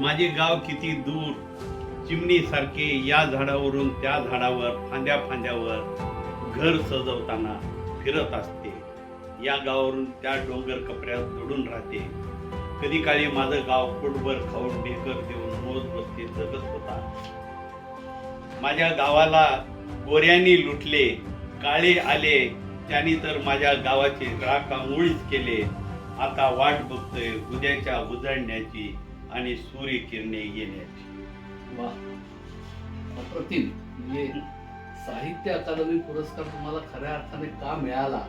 माझे गाव किती दूर? चिमणीसारखे या झाडावरून त्या झाडावर फांद्या फांद्यावर घर सजवताना फिरत असते. या गावावरून त्या डोंगर कपड्यात जोडून राहते. कधी काळी माझं गाव पोटभर खाऊन ढेकर देऊन मोज बसते जगत होता. माझ्या गावाला गोऱ्यांनी लुटले काळे आले त्यांनी तर माझ्या गावाचे राखामुळीच केले. आता वाट बघतोय उद्याच्या उजळण्याची. आणि सूर्यकिरणे येण्याची. वा. अप्रतिम. म्हणजे साहित्य अकादमी पुरस्कार तुम्हाला खऱ्या अर्थाने का मिळाला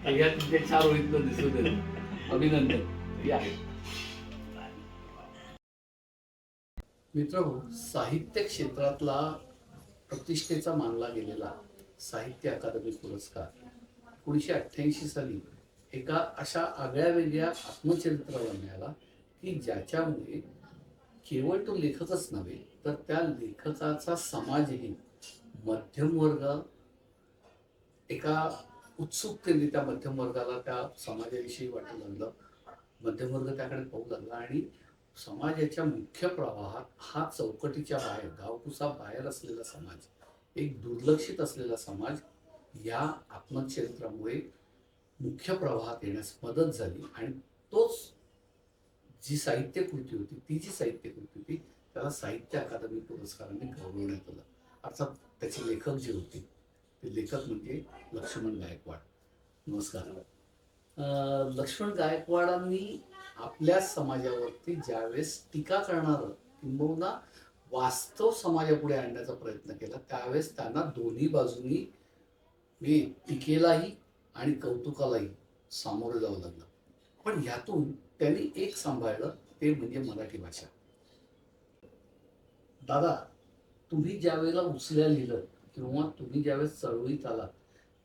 हे या तुमच्या चार ओळीतलं दिसून येतं. अभिनंदन. या. मित्र साहित्य क्षेत्रातला प्रतिष्ठेचा मानला गेलेला साहित्य अकादमी पुरस्कार एकोणीसशे अठ्ठ्याऐंशी साली एका अशा आगळ्या वेगळ्या आत्मचरित्राला मिळाला. की ज्याच्यामुळे केवळ तो लेखकच नव्हे तर त्या लेखकाचा समाजही मध्यमवर्ग एका उत्सुकतेने त्या मध्यमवर्गाला त्या समाजाविषयी वाटू लागलं. मध्यमवर्ग त्याकडे पाहू लागला आणि समाजाच्या मुख्य प्रवाहात हा चौकटीच्या बाहेर गावकुसा बाहेर असलेला समाज एक दुर्लक्षित असलेला समाज या आत्मचरित्रामुळे मुख्य प्रवाहात येण्यास मदत झाली आणि तोच जी साहित्य कृती होती ती जी साहित्य कृती होती त्याला साहित्य अकादमी पुरस्काराने गौरवण्यात आलं. अर्थात त्याचे लेखक जे होते ते लेखक म्हणजे लक्ष्मण गायकवाड. नमस्कार. लक्ष्मण गायकवाडांनी आपल्या समाजावरती ज्यावेळेस टीका करणारं किंबहुना वास्तव समाजापुढे आणण्याचा प्रयत्न केला त्यावेळेस त्यांना दोन्ही बाजूनी टीकेलाही आणि कौतुकालाही सामोरं जावं लागलं. पण ह्यातून त्यांनी एक सांभाळलं ते म्हणजे मराठी भाषा. दादा तुम्ही ज्या वेळेला उचल्या लिहिलं किंवा तुम्ही ज्यावेळेस चळवळीत आलात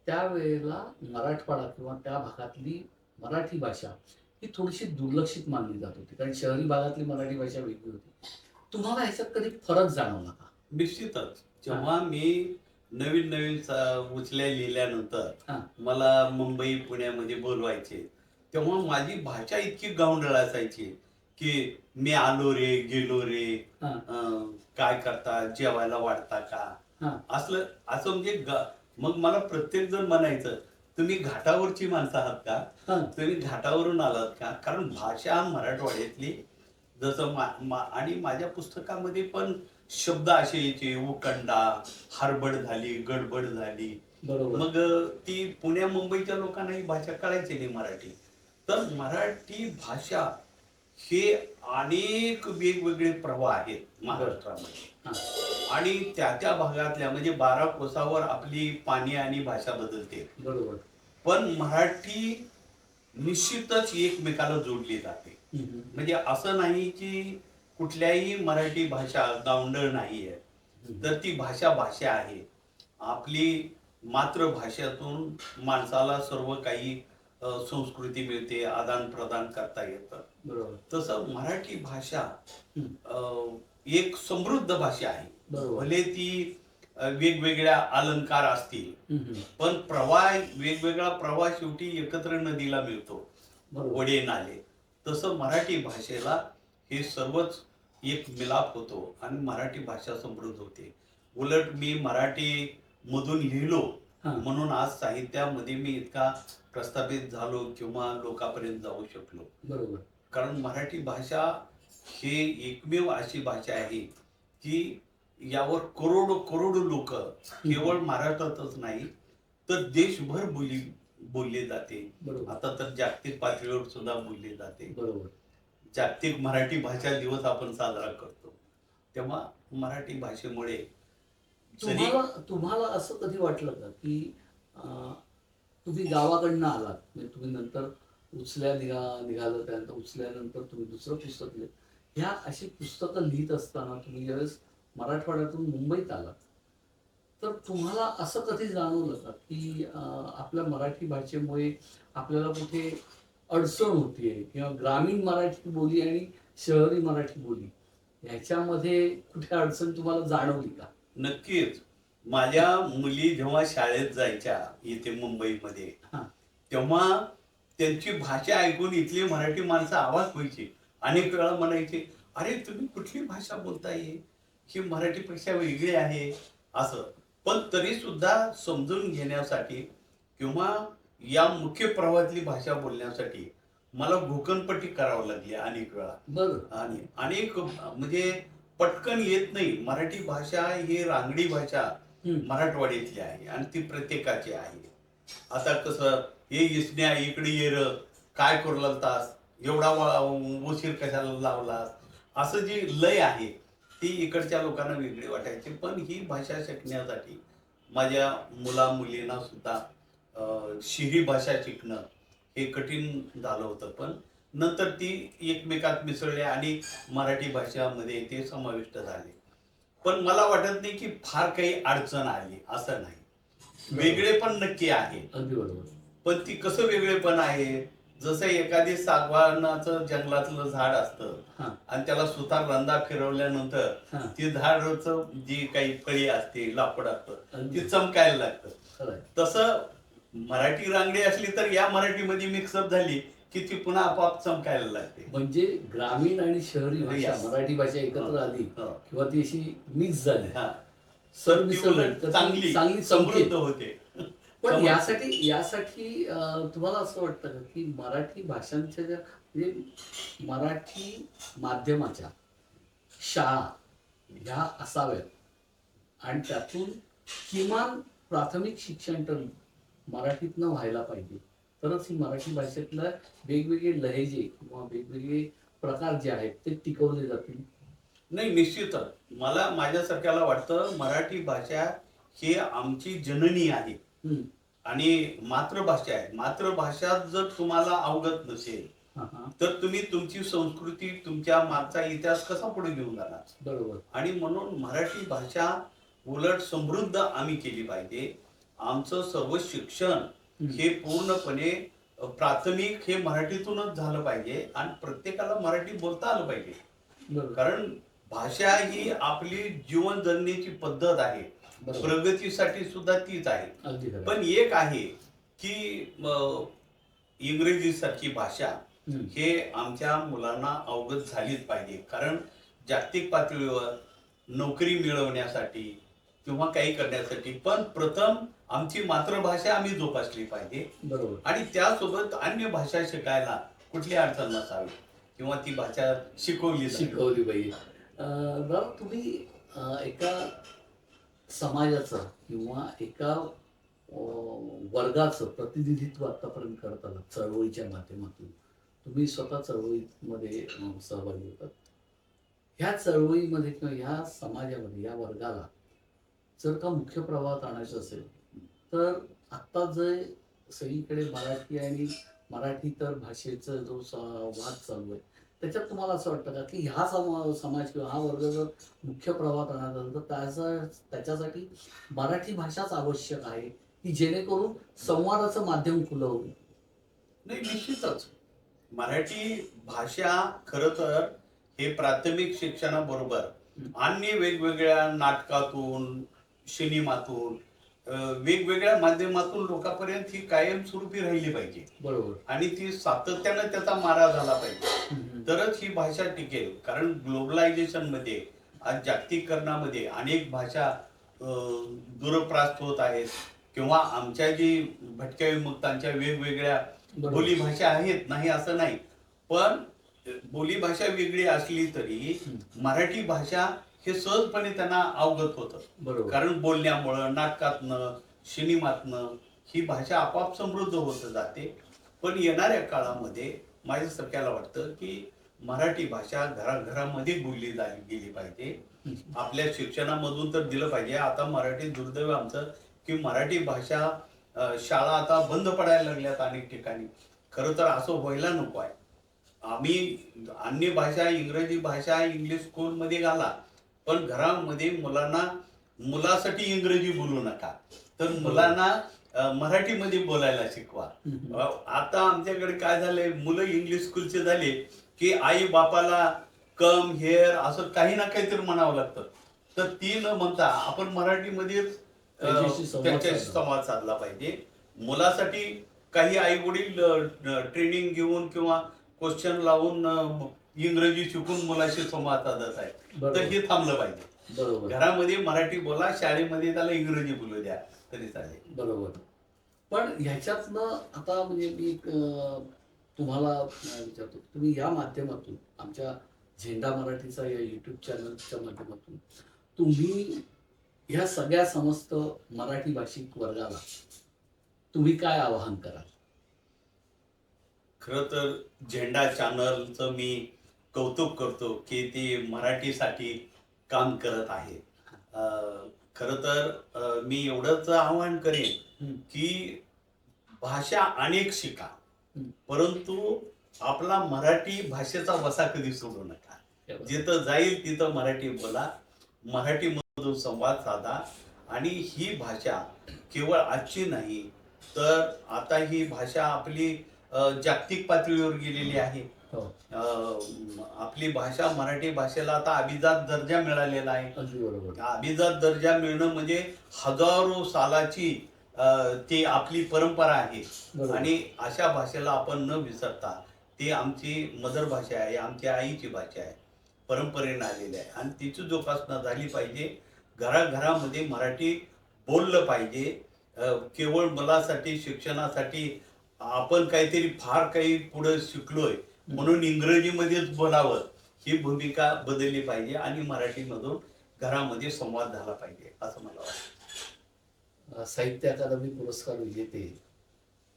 त्यावेळेला मराठवाडा किंवा त्या भागातली मराठी भाषा ही थोडीशी दुर्लक्षित मानली जात होती. कारण शहरी भागातली मराठी भाषा वेगळी होती. तुम्हाला ह्याच्यात कधी फरक जाणवला का? निश्चितच. जेव्हा मी नवीन नवीन उचल्या लिहिल्यानंतर. मला मुंबई पुण्यामध्ये बोलवायचे. तेव्हा माझी भाषा इतकी गावंडळ असायची की मी आलो रे गेलो रे. हा. अं, काय करता जेवायला वाढता हा. का असलं असं म्हणजे ग- मग मला प्रत्येक जण म्हणायचं तुम्ही घाटावरची माणसं आहात का? हा. तुम्ही घाटावरून आलात का? कारण भाषा मराठवाड्यातली जसं मा, मा आणि माझ्या पुस्तकामध्ये पण शब्द असे यायचे उकंडा हरबड झाली गडबड झाली. बरोबर. मग अ, ती पुण्या मुंबईच्या लोकांना ही भाषा कळायची नाही मराठी. तर मराठी भाषा हे अनेक वेगवेगळे प्रवाह आहेत महाराष्ट्रामध्ये. आणि त्या त्या भागातल्या म्हणजे बारा कोसावर आपली पाणी आणि भाषा बदलते. बरोबर. पण मराठी निश्चितच एकमेकाला जोडली जाते. म्हणजे असं नाही की कुठल्याही मराठी भाषा गावंडळ नाही आहे. तर ती भाषा भाषा आहे. आपली मातृभाषेतून माणसाला सर्व काही संस्कृती मिळते आदान प्रदान करता येतं. बरोबर. तसं मराठी भाषा एक समृद्ध भाषा आहे. भले ती वेगवेगळ्या अलंकार असतील. पण प्रवाह वेगवेगळा प्रवाह शेवटी एकत्र नदीला मिळतो. वडे नाले. तसं मराठी भाषेला हे सर्वच एक मिलाप होतो आणि मराठी भाषा समृद्ध होते. उलट मी मराठी मधून लिहिलो. म्हणून आज साहित्यामध्ये मी इतका प्रस्थापित झालो किंवा लोकांपर्यंत जाऊ शकलो. बरोबर. कारण मराठी भाषा हे एकमेव अशी भाषा आहे की यावर करोडो करोडो लोक केवळ महाराष्ट्रातच नाही तर देशभर बोली बोलले जाते. आता तर जागतिक पातळीवर सुद्धा बोलले जाते. बरोबर. जागतिक मराठी भाषा दिवस आपण साजरा करतो. तेव्हा मराठी भाषेमुळे तुम्हाला तुम्हाला असं कधी वाटलं का की तुम्ही गावाकडनं आलात? म्हणजे तुम्ही नंतर उचल्या निघा निघालं त्यानंतर उचल्यानंतर तुम्ही दुसरं पुस्तक लिहिलं ह्या अशी पुस्तकं लिहित असताना तुम्ही ज्यावेळेस मराठवाड्यातून मुंबईत आलात तर तुम्हाला असं कधी जाणवलं का की आपल्या मराठी भाषेमुळे आपल्याला कुठे अडचण होतीये? किंवा ग्रामीण मराठी बोली आणि शहरी मराठी बोली ह्याच्यामध्ये कुठे अडचण तुम्हाला जाणवली का? नक्कीच. माझ्या मुली जेव्हा शाळेत जायच्या इथे मुंबईमध्ये. तेव्हा त्यांची भाषा ऐकून इथली मराठी माणसं आवाज व्हायची. अनेक वेळा म्हणायचे अरे तुम्ही कुठली भाषा बोलताय? ही मराठीपेक्षा वेगळी आहे. असं. पण तरी सुद्धा समजून घेण्यासाठी किंवा या मुख्य प्रवाहातली भाषा बोलण्यासाठी मला भूकंपट्टी करावं लागली अनेक वेळा. आणि अनेक म्हणजे पटकन येत नाही. मराठी भाषा ही रांगडी भाषा. मराठवाड्यातली आहे आणि ती प्रत्येकाची आहे. आता कसं हे इसण्या इकडे येर काय करू तास? एवढा उशीर कशाला लावलास? असं जी लय आहे ती इकडच्या लोकांना वेगळी वाटायची. पण ही भाषा शिकण्यासाठी माझ्या मुला मुलींना सुद्धा शिरी भाषा शिकणं हे कठीण झालं होतं. पण नंतर ती एकमेकात मिसळले आणि मराठी भाषामध्ये ते समाविष्ट झाले. पण मला वाटत नाही की फार काही अडचण आली असं नाही. वेगळे पण नक्की आहे. अगदी बरोबर. पण ती कसं वेगळेपण आहे? जसं एखादी सागवानाचं जंगलातलं झाड असतं आणि त्याला सुतार रंदा फिरवल्यानंतर ती झाडचं जी काही फळी असते लाकूड असतं ती चमकायला लागतं. तसं मराठी रांगडी असली तर या मराठीमध्ये मिक्सअप झाली. की ती पुन्हा आपोआप चमकायला लागते. म्हणजे ग्रामीण आणि शहरी भाषा Yes. मराठी भाषा एकत्र आली हो. किंवा ती अशी मिक्स झाली. हा. सर ती उलट चांगली चांगली समृद्ध समृद्ध होते. पण यासाठी यासाठी अं, तुम्हाला असं वाटतं का की मराठी भाषांच्या ज्या म्हणजे मराठी माध्यमाच्या शाळा ह्या असाव्यात. आणि त्यातून किमान प्राथमिक शिक्षण तर मराठीतनं व्हायला पाहिजे. तरच ही मराठी भाषेतल्या वेगवेगळे लहेजे किंवा वेगवेगळे प्रकार जे आहेत ते टिकवले जातील. नाही निश्चितच. मला माझ्यासारख्याला वाटतं मराठी भाषा ही आमची जननी आहे. आणि मातृभाषा आहे. मातृभाषा जर तुम्हाला अवगत नसेल. तर तुम्ही तुमची संस्कृती तुमच्या मागचा इतिहास कसा पुढे घेऊन जाणार? बरोबर. आणि म्हणून मराठी भाषा उलट समृद्ध आम्ही केली पाहिजे. आमचं सर्व शिक्षण हे पूर्णपणे प्राथमिक हे मराठीतूनच झालं पाहिजे आणि प्रत्येकाला मराठी बोलता आलं पाहिजे. कारण भाषा ही आपली जीवन जगण्याची पद्धत आहे. प्रगतीसाठी सुद्धा तीच आहे. पण एक आहे की इंग्रजी सारखी भाषा. हे आमच्या मुलांना अवगत झालीच पाहिजे. कारण जागतिक पातळीवर नोकरी मिळवण्यासाठी किंवा काही करण्यासाठी पण प्रथम आमची मातृभाषा आम्ही जोपासली पाहिजे. बरोबर. आणि त्यासोबत अन्य भाषा शिकायला कुठली अडचण नसावी किंवा ती भाषा शिकवली जावी. शिकवली पाहिजे. अं, तुम्ही अं, एका समाजाचं किंवा एका अं, वर्गाचं प्रतिनिधित्व आतापर्यंत करत आलात चळवळीच्या माध्यमातून तुम्ही स्वतः चळवळीमध्ये अं, सहभागी होतात. ह्या चळवळीमध्ये किंवा ह्या समाजामध्ये या वर्गाला जर का मुख्य प्रवाहात आणायचं असेल तर आत्ता जे सगळीकडे मराठी आणि मराठी तर भाषेचा जो वाद चालू आहे त्याच्यात तुम्हाला असं वाटतं का की ह्या समा समाज किंवा हा वर्ग जर मुख्य आणायचा असेल तर त्याचा त्याच्यासाठी मराठी भाषाच आवश्यक आहे की जेणेकरून संवादाचं माध्यम खुलं होईल? नाही निश्चितच. मराठी भाषा खर तर हे प्राथमिक शिक्षणाबरोबर अन्य वेगवेगळ्या नाटकातून सिनेमातून वेगवेगळ्या माध्यमातून लोकांपर्यंत ही कायमस्वरूपी राहिली पाहिजे. बरोबर. आणि ती सातत्यानं त्याचा मारा झाला पाहिजे. तरच ही भाषा टिकेल. कारण ग्लोबलायझेशनमध्ये आज जागतिकीकरणामध्ये अनेक भाषा दूरप्रास्त होत आहेत. किंवा आमच्या जी भटक्या विमुक्तांच्या वेगवेगळ्या. बोली भाषा आहेत नाही असं नाही. पण बोली भाषा वेगळी असली तरी मराठी भाषा हे सहजपणे त्यांना अवगत होतं. बरोबर. कारण बोलण्यामुळं नाटकातनं सिनेमातनं ही भाषा आपोआप समृद्ध होत जाते. पण येणाऱ्या काळामध्ये माझ्यासारख्याला वाटतं की मराठी भाषा घराघरामध्ये बोलली गेली पाहिजे. आपल्या शिक्षणामधून तर दिलं पाहिजे. आता मराठी दुर्दैव आमचं की मराठी भाषा शाळा आता बंद पडायला लागल्यात अनेक ठिकाणी. खरं तर असं व्हायला नको आहे. आम्ही अन्य भाषा इंग्रजी भाषा इंग्लिश स्कूलमध्ये घाला. पण घरामध्ये मुलांना मुलासाठी इंग्रजी बोलू नका. तर मुलांना मराठीमध्ये बोलायला शिकवा. आता आमच्याकडे काय झालंय मुलं इंग्लिश स्कूलचे झाले की आई बापाला कम हेअर असं काही ना काहीतरी म्हणावं लागतं. तर ती न म्हणता आपण मराठीमध्येच अं, त्याच्याशी संवाद साधला. पाहिजे. मुलासाठी काही आई वडील ट्रेनिंग घेऊन किंवा क्वेश्चन लावून इंग्रजी शिकून मुलाशी संवाद साधत आहे. तर हे थांबलं पाहिजे. बरोबर. घरामध्ये मराठी बोला शाळेमध्ये त्याला इंग्रजी बोलू द्या तरी चालेल. बरोबर. पण ह्याच्यातनं आता म्हणजे मी तुम्हाला विचारतो. तुम्ही या माध्यमातून आमच्या झेंडा मराठीचा या युट्यूब चॅनलच्या माध्यमातून तुम्ही ह्या सगळ्या समस्त मराठी भाषिक वर्गाला तुम्ही काय आवाहन कराल? खरं तर झेंडा चॅनलचं मी कौतुक करतो की ते मराठीसाठी काम करत आहे. खरं तर मी एवढंच आवाहन करेन. की भाषा अनेक शिका. परंतु आपला मराठी भाषेचा वसा कधी सोडू नका. जिथं जाईल तिथं मराठी बोला. मराठीमधून संवाद साधा. आणि ही भाषा केवळ आजची नाही तर आता ही भाषा आपली जागतिक पातळीवर गेलेली आहे. आपली भाषा मराठी भाषेला आता अभिजात दर्जा मिळालेला आहे. अभिजात दर्जा मिळणं म्हणजे हजारो सालाची ती आपली परंपरा आहे. आणि अशा भाषेला आपण न विसरता ती आमची मदर भाषा आहे आमची आईची भाषा आहे परंपरेनं आलेली आहे. आणि तिची जोपासना झाली पाहिजे. घराघरामध्ये मराठी बोललं पाहिजे. केवळ मुलासाठी शिक्षणासाठी आपण काहीतरी फार काही पुढे शिकलोय. म्हणून इंग्रजीमध्येच बोलावं ही भूमिका बदलली पाहिजे आणि मराठीमधून घरामध्ये संवाद झाला पाहिजे असं मला वाटतं. साहित्य अकादमी पुरस्कार विजेते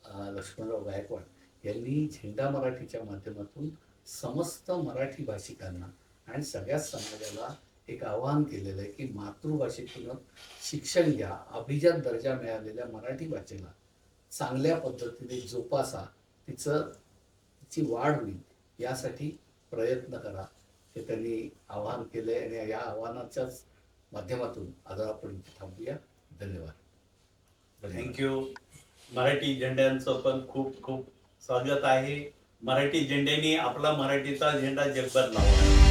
लक्ष्मणराव गायकवाड यांनी झेंडा मराठीच्या माध्यमातून समस्त मराठी भाषिकांना आणि सगळ्याच समाजाला एक आवाहन केलेलं आहे की मातृभाषेतून शिक्षण घ्या अभिजात दर्जा मिळालेल्या मराठी भाषेला चांगल्या पद्धतीने जोपासा तिचं तिची वाढ होईल यासाठी प्रयत्न करा. हे त्यांनी आवाहन केले आणि या आव्हानाच्याच माध्यमातून आज आपण इथे थांबूया. धन्यवाद. थँक्यू मराठी झेंड्यांचं पण खूप खूप स्वागत आहे. मराठी झेंड्याने आपला मराठीचा झेंडा जगभर लावला.